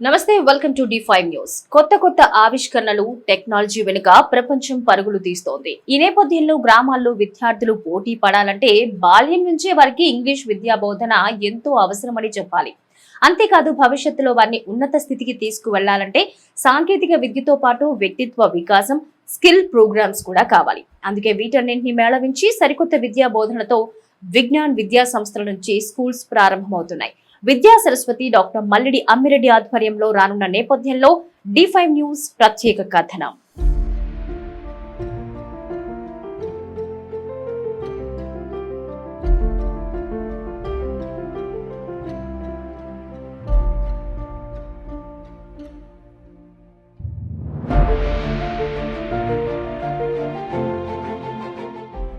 నమస్తే welcome to D five news. కొత్త కొత్త ఆవిష్కరణలు టెక్నాలజీ వెనుక ప్రపంచం పరుగులు తీస్తోంది. ఈ నేపథ్యంలో గ్రామాల్లో విద్యార్థులు పోటీ పడాలంటే బాల్యం నుంచే వారికి ఇంగ్లీష్ విద్యా బోధన ఎంతో అవసరమని చెప్పాలి. అంతేకాదు భవిష్యత్తులో వారిని ఉన్నత స్థితికి తీసుకువెళ్ళాలంటే సాంకేతిక విద్యతో పాటు వ్యక్తిత్వ వికాసం స్కిల్ ప్రోగ్రామ్స్ కూడా కావాలి. అందుకే వీటన్నింటినీ మేళవించి సరికొత్త విద్యా బోధనతో విజ్ఞాన్ విద్యా సంస్థల నుంచి స్కూల్స్ ప్రారంభమవుతున్నాయి. విద్యా సరస్వతి డాక్టర్ మల్లిడి అమ్మిరెడ్డి ఆధ్వర్యంలో రానున్న నేపథ్యంలో డి ఫైవ్ న్యూస్ ప్రత్యేక కథనం.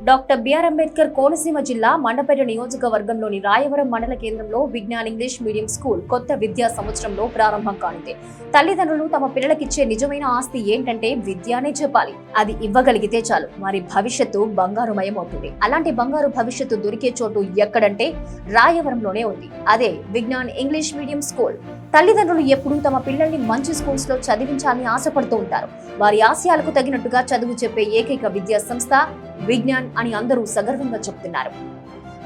డాక్టర్ బిఆర్ అంబేద్కర్ కోనసీమ జిల్లా మండపేట నియోజకవర్గంలోని రాయవరం మండల కేంద్రంలో విజ్ఞాన్ ఇంగ్లీష్ మీడియం స్కూల్ కొత్త విద్యా సంవత్సరంలో ప్రారంభం కానుంది. తల్లిదండ్రులు తమ పిల్లలకిచ్చే నిజమైన ఆస్తి ఏంటంటే విద్యానే చెప్పాలి. అది ఇవ్వగలిగితే చాలు. వారి భవిష్యత్తు బంగారుమయం అవుతుంది అలాంటి బంగారు భవిష్యత్తు దొరికే చోటు ఎక్కడంటే రాయవరంలోనే ఉంది. అదే విజ్ఞాన్ ఇంగ్లీష్ మీడియం స్కూల్. తల్లిదండ్రులు ఎప్పుడూ తమ పిల్లల్ని మంచి స్కూల్స్లో చదివించాలని ఆశపడుతూ ఉంటారు. వారి ఆశయాలకు తగినట్టుగా చదువు చెప్పే ఏకైక విద్యా సంస్థ విజ్ఞాన్ అని అందరూ సగర్వంగా చెప్తున్నారు.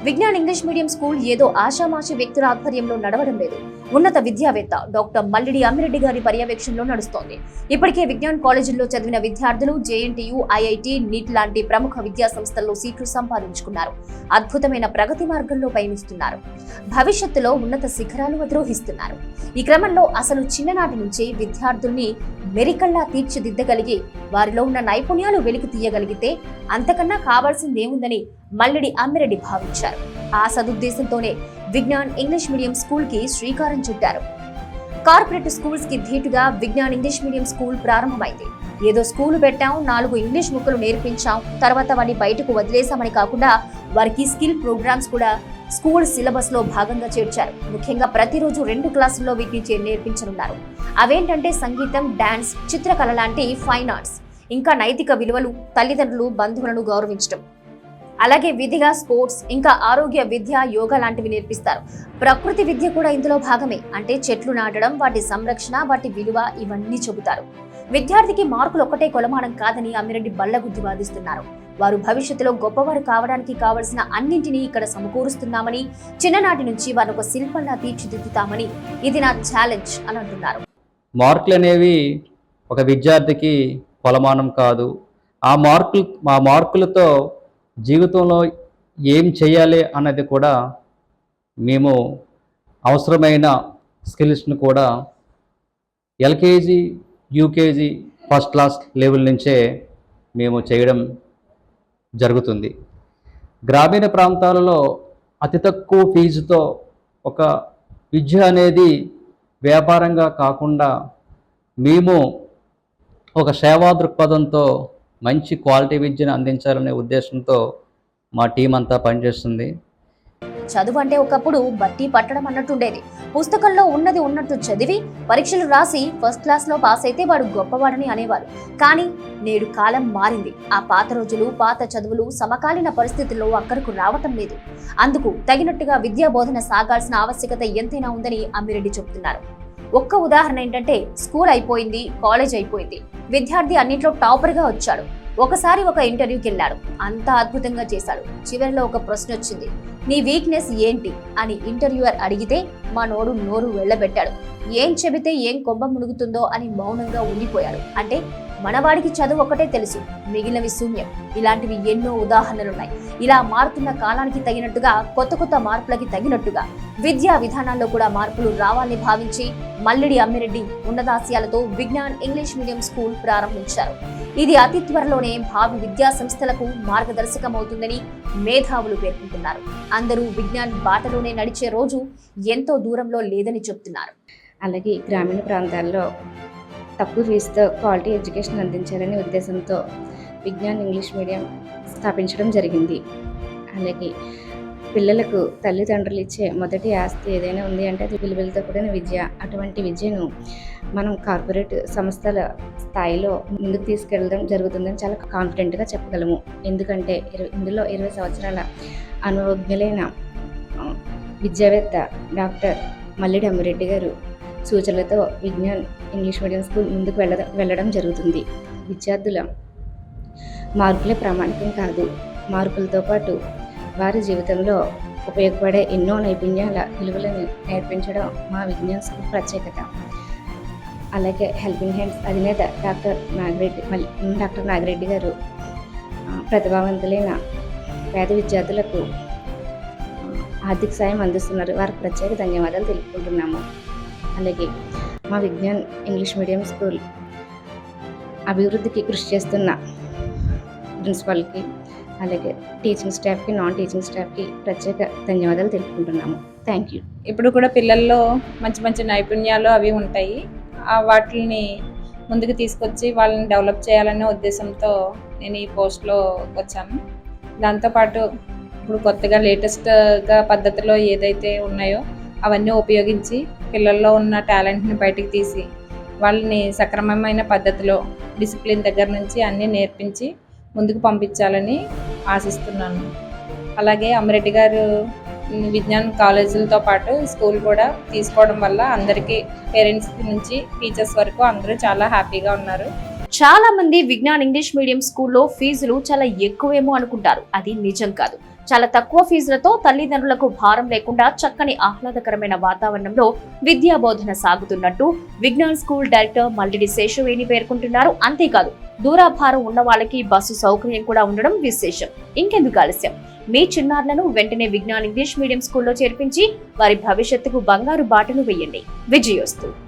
విజ్ఞాన్ ఇంగ్లీష్ మీడియం స్కూల్ ఏదో ఆషామాషి వ్యక్తుల ఆధ్వర్యంలో నడవడం లేదు. ఉన్నత విద్యావేత్త డాక్టర్ మల్లిడి అమ్మిరెడ్డి గారి పర్యవేక్షణలో నడుస్తోంది. ఇప్పటికే విజ్ఞాన్ కాలేజీల్లో చదివిన విద్యార్థులు జేఎన్టీయు ఐఐటి నీట్ లాంటి ప్రముఖ విద్యా సంస్థల్లో సీట్లు సంపాదించుకున్నారు. అద్భుతమైన ప్రగతి మార్గంలో పయనిస్తున్నారు. భవిష్యత్తులో ఉన్నత శిఖరాలు అధిరోహిస్తున్నారు. ఈ క్రమంలో అసలు చిన్ననాటి నుంచి విద్యార్థుల్ని మెరికల్లా తీర్చిదిద్దగలిగి వారిలో ఉన్న నైపుణ్యాలు వెలికి తీయగలిగితే అంతకన్నా కావాల్సిందేముందని మల్లెడి అమ్మిరెడ్డి భావించారు. ఆ సదుద్దేశంతోనే విజ్ఞాన్ ఇంగ్లీష్ మీడియం స్కూల్కి శ్రీకారం చుట్టారు. కార్పొరేట్ స్కూల్స్కి ధీటుగా విజ్ఞాన్ ఇంగ్లీష్ మీడియం స్కూల్ ప్రారంభమైంది. ఏదో స్కూలు పెట్టాం నాలుగు ఇంగ్లీష్ ముక్కలు నేర్పించాం తర్వాత వారిని బయటకు వదిలేసామని కాకుండా వారికి స్కిల్ ప్రోగ్రామ్స్ కూడా స్కూల్ సిలబస్లో భాగంగా చేర్చారు. ముఖ్యంగా ప్రతిరోజు రెండు క్లాసుల్లో వీటిని నేర్పించనున్నారు. అవేంటంటే సంగీతం డాన్స్ చిత్రకళ లాంటి ఫైన్ ఆర్ట్స్. ఇంకా నైతిక విలువలు తల్లిదండ్రులు బంధువులను గౌరవించడం అలాగే విధిగా స్పోర్ట్స్ ఇంకా ఆరోగ్య విద్య యోగా లాంటివి నేర్పిస్తారు. ప్రకృతి విద్య కూడా ఇందులో భాగమే. అంటే చెట్లు నాటడం వాటి సంరక్షణ వాటి విలువ ఇవన్నీ చెబుతారు. విద్యార్థికి మార్కులు ఒక్కటే కొలమానం కాదని అమ్మిరెడ్డి బల్లగుద్ది వాదిస్తున్నారు. వారు భవిష్యత్తులో గొప్పవారు కావడానికి కావలసిన అన్నింటినీ ఇక్కడ సమకూరుస్తున్నామని చిన్ననాటి నుంచి వారు ఒక శిల్పంలా తీర్చిదిద్దుతామని ఇది నా ఛాలెంజ్ అని అంటున్నారు. మార్కులు అనేవి ఒక విద్యార్థికి కొలమానం కాదు. ఆ మార్కులు ఆ మార్కులతో జీవితంలో ఏం చేయాలి అన్నది కూడా మేము అవసరమైన స్కిల్స్ను కూడా LKG UKG first class level నుంచే మేము చేయడం జరుగుతుంది. గ్రామీణ ప్రాంతాలలో అతి తక్కువ ఫీజుతో ఒక విద్య అనేది వ్యాపారంగా కాకుండా మేము ఒక సేవా దృక్పథంతో మంచి క్వాలిటీ విద్యను అందించాలనే ఉద్దేశంతో మా టీం అంతా పనిచేస్తుంది. చదువు అంటే ఒకప్పుడు బట్టి పట్టడం అన్నట్టుండేది. పుస్తకంలో ఉన్నది ఉన్నట్టు చదివి పరీక్షలు రాసి ఫస్ట్ క్లాస్లో పాస్ అయితే వాడు గొప్పవాడని అనేవారు. కానీ నేడు కాలం మారింది. ఆ పాత రోజులు పాత చదువులు సమకాలీన పరిస్థితుల్లో అక్కడకు రావటం లేదు. అందుకు తగినట్టుగా విద్యా బోధన సాగాల్సిన ఆవశ్యకత ఎంతైనా ఉందని అమ్మిరెడ్డి చెబుతున్నారు ఒక్క ఉదాహరణ ఏంటంటే స్కూల్ అయిపోయింది కాలేజ్ అయిపోయింది. విద్యార్థి అన్నింట్లో టాపర్గా వచ్చాడు. ఒకసారి ఒక ఇంటర్వ్యూకి వెళ్ళాడు అంతా అద్భుతంగా చేశాడు. చివరిలో ఒక ప్రశ్న వచ్చింది. నీ వీక్నెస్ ఏంటి? అని ఇంటర్వ్యూయర్ అడిగితే మా నోరు నోరు వెళ్ళబెట్టాడు. ఏం చెబితే ఏం కొంబ మునుగుతుందో అని మౌనంగా ఉండిపోయాడు. అంటే మనవాడికి చదువు ఒకటే తెలుసు మిగిలినవి శూన్యం. ఇలాంటివి ఎన్నో ఉదాహరణలున్నాయి. ఇలా మారుతున్న కాలానికి తగినట్టుగా కొత్త కొత్త మార్పులకి తగినట్టుగా విద్యా విధానాల్లో కూడా మార్పులు రావాలని భావించి మల్లిడి అమ్మిరెడ్డి ఉన్నతాశయాలతో విజ్ఞాన్ ఇంగ్లీష్ మీడియం స్కూల్ ప్రారంభించారు. ఇది అతి త్వరలోనే భావి విద్యా సంస్థలకు మార్గదర్శకమవుతుందని మేధావులు పేర్కొంటున్నారు. అందరూ విజ్ఞాన్ బాటలోనే నడిచే రోజు ఎంతో దూరంలో లేదని చెప్తున్నారు. అలాగే గ్రామీణ ప్రాంతాల్లో తక్కువ ఫీజుతో క్వాలిటీ ఎడ్యుకేషన్ అందించాలనే ఉద్దేశంతో విజ్ఞాన్ ఇంగ్లీష్ మీడియం స్థాపించడం జరిగింది. అలాగే పిల్లలకు తల్లిదండ్రులు ఇచ్చే మొదటి ఆస్తి ఏదైనా ఉంది అంటే అది విలువలతో కూడిన విద్య. అటువంటి విద్యను మనం కార్పొరేట్ సంస్థల స్థాయిలో ముందుకు తీసుకెళ్ళడం జరుగుతుందని చాలా కాన్ఫిడెంట్గా చెప్పగలము. ఎందుకంటే ఇరవై ఇందులో ఇరవై సంవత్సరాల అనుభవజ్ఞులైన విద్యావేత్త డాక్టర్ మల్లిడి అమ్మిరెడ్డి గారు సూచనలతో విజ్ఞాన్ ఇంగ్లీష్ మీడియం స్కూల్ ముందుకు వెళ్ళ వెళ్ళడం జరుగుతుంది. విద్యార్థుల మార్కులే ప్రామాణికం కాదు. మార్కులతో పాటు వారి జీవితంలో ఉపయోగపడే ఎన్నో నైపుణ్యాల విలువలను నేర్పించడం మా విజ్ఞాన్ స్కూల్ ప్రత్యేకత. అలాగే హెల్పింగ్ హ్యాండ్స్ అధినేత డాక్టర్ నాగిరెడ్డి మళ్ళీ డాక్టర్ నాగిరెడ్డి గారు ప్రతిభావంతులైన పేద విద్యార్థులకు ఆర్థిక సాయం అందిస్తున్నారు. వారికి ప్రత్యేక ధన్యవాదాలు తెలుపుకుంటున్నాము. అలాగే మా విజ్ఞాన్ ఇంగ్లీష్ మీడియం స్కూల్ అభివృద్ధికి కృషి చేస్తున్న ప్రిన్సిపాల్కి అలాగే టీచింగ్ స్టాఫ్కి నాన్ టీచింగ్ స్టాఫ్కి ప్రత్యేక ధన్యవాదాలు తెలుపుకుంటున్నాము. Thank you. ఇప్పుడు కూడా పిల్లల్లో మంచి మంచి నైపుణ్యాలు అవి ఉంటాయి. ఆ వాటిని ముందుకు తీసుకొచ్చి వాళ్ళని డెవలప్ చేయాలనే ఉద్దేశంతో నేను ఈ పోస్ట్లో వచ్చాను. దాంతోపాటు ఇప్పుడు కొత్తగా లేటెస్ట్గా పద్ధతిలో ఏదైతే ఉన్నాయో అవన్నీ ఉపయోగించి పిల్లల్లో ఉన్న టాలెంట్ని బయటికి తీసి వాళ్ళని సక్రమమైన పద్ధతిలో డిసిప్లిన్ దగ్గర నుంచి అన్నీ నేర్పించి ముందుకు పంపించాలని ఆశిస్తున్నాను. అలాగే అమరెడ్డి గారు విజ్ఞాన్ కాలేజీలతో పాటు స్కూల్ కూడా తీసుకోవడం వల్ల అందరికీ పేరెంట్స్ నుంచి టీచర్స్ వరకు అందరూ చాలా హ్యాపీగా ఉన్నారు. చాలా మంది విజ్ఞాన్ ఇంగ్లీష్ మీడియం స్కూల్లో ఫీజులు చాలా ఎక్కువేమో అనుకుంటారు. అది నిజం కాదు. చాలా తక్కువ ఫీజులతో తల్లిదండ్రులకు భారం లేకుండా చక్కని ఆహ్లాదకరమైన వాతావరణంలో విద్యా బోధన సాగుతున్నట్టు విజ్ఞాన్ స్కూల్ డైరెక్టర్ మల్లిడి శేషవేణి పేర్కొంటున్నారు. అంతేకాదు దూరాభారం ఉన్న వాళ్ళకి బస్సు సౌకర్యం కూడా ఉండడం విశేషం. ఇంకెందుకు ఆలస్యం? మీ చిన్నారులను వెంటనే విజ్ఞాన్ ఇంగ్లీష్ మీడియం స్కూల్లో చేర్పించి వారి భవిష్యత్తుకు బంగారు బాటలు వేయండి. విజయోస్తు.